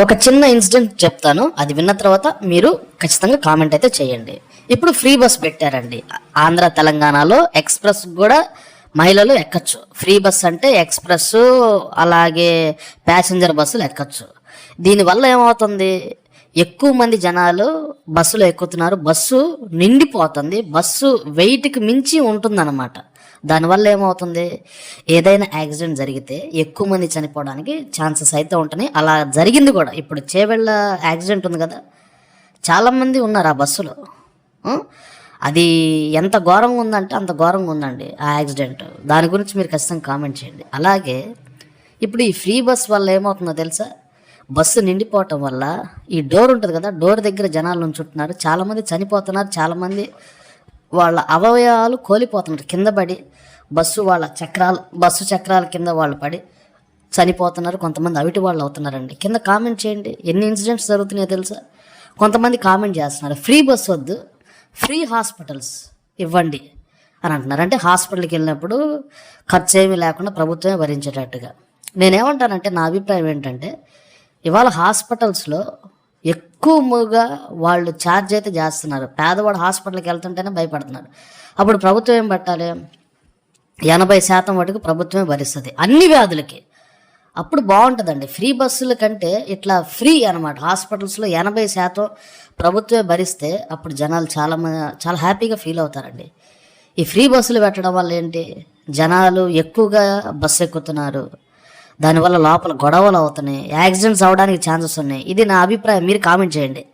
ఒక చిన్న ఇన్సిడెంట్ చెప్తాను. అది విన్న తర్వాత మీరు ఖచ్చితంగా కామెంట్ అయితే చేయండి. ఇప్పుడు ఫ్రీ బస్ పెట్టారండి. ఆంధ్ర తెలంగాణలో ఎక్స్ప్రెస్ కూడా మహిళలు ఎక్కచ్చు. ఫ్రీ బస్ అంటే ఎక్స్ప్రెస్ అలాగే ప్యాసింజర్ బస్సులు ఎక్కచ్చు. దీనివల్ల ఏమవుతుంది? ఎక్కువ మంది జనాలు బస్సులో ఎక్కుతున్నారు. బస్సు నిండిపోతుంది. బస్సు వెయిట్కి మించి ఉంటుందన్నమాట. దానివల్ల ఏమవుతుంది? ఏదైనా యాక్సిడెంట్ జరిగితే ఎక్కువ మంది చనిపోవడానికి ఛాన్సెస్ అయితే ఉంటున్నాయి. అలా జరిగింది కూడా. ఇప్పుడు చేవెళ్ళ యాక్సిడెంట్ ఉంది కదా? చాలామంది ఉన్నారు ఆ బస్సులో. అది ఎంత ఘోరంగా ఉందంటే అంత ఘోరంగా ఉందండి ఆ యాక్సిడెంట్. దాని గురించి మీరు ఖచ్చితంగా కామెంట్ చేయండి. అలాగే ఇప్పుడు ఈ ఫ్రీ బస్ వల్ల ఏమవుతుందో తెలుసా? బస్సు నిండిపోవటం వల్ల ఈ డోర్ ఉంటుంది కదా? డోర్ దగ్గర జనాలు నుంచుంటున్నారు చాలామంది చనిపోతున్నారు. చాలామంది వాళ్ళ అవయవాలు కోల్పోతున్నారు కింద పడి బస్సు వాళ్ళ చక్రాలు బస్సు చక్రాల కింద వాళ్ళు పడి చనిపోతున్నారు. కొంతమంది అవిటి వాళ్ళు అవుతున్నారండి. కింద కామెంట్ చేయండి. ఎన్ని ఇన్సిడెంట్స్ జరుగుతున్నాయో తెలుసా? కొంతమంది కామెంట్ చేస్తున్నారు. ఫ్రీ బస్సు వద్దు ఫ్రీ హాస్పిటల్స్ ఇవ్వండి అని అంటున్నారు. అంటే హాస్పిటల్కి వెళ్ళినప్పుడు ఖర్చు ఏమీ లేకుండా ప్రభుత్వమే భరించేటట్టుగా. నేనేమంటానంటే నా అభిప్రాయం ఏంటంటే ఇవాళ హాస్పిటల్స్లో ఎక్కువగా వాళ్ళు ఛార్జ్ అయితే చేస్తున్నారు. పేదవాడు హాస్పిటల్కి వెళ్తుంటేనే భయపడుతున్నారు. అప్పుడు ప్రభుత్వం ఏం పెట్టాలి? ఎనభై శాతం వరకు ప్రభుత్వమే భరిస్తుంది. అన్ని వ్యాధులకి. అప్పుడు బాగుంటుందండి. ఫ్రీ బస్సుల కంటే ఇట్లా ఫ్రీ అనమాట హాస్పిటల్స్లో ఎనభై శాతం ప్రభుత్వమే భరిస్తే అప్పుడు జనాలు చాలా మ- చాలా హ్యాపీగా ఫీల్ అవుతారండి. ఈ ఫ్రీ బస్సులు పెట్టడం వల్ల ఏంటి? జనాలు ఎక్కువగా బస్సు ఎక్కుతున్నారు. దానివల్ల లోపల గొడవలు అవుతున్నాయి యాక్సిడెంట్స్ అవడానికి ఛాన్సెస్ ఉన్నాయి. ఇది నా అభిప్రాయం మీరు కామెంట్ చేయండి.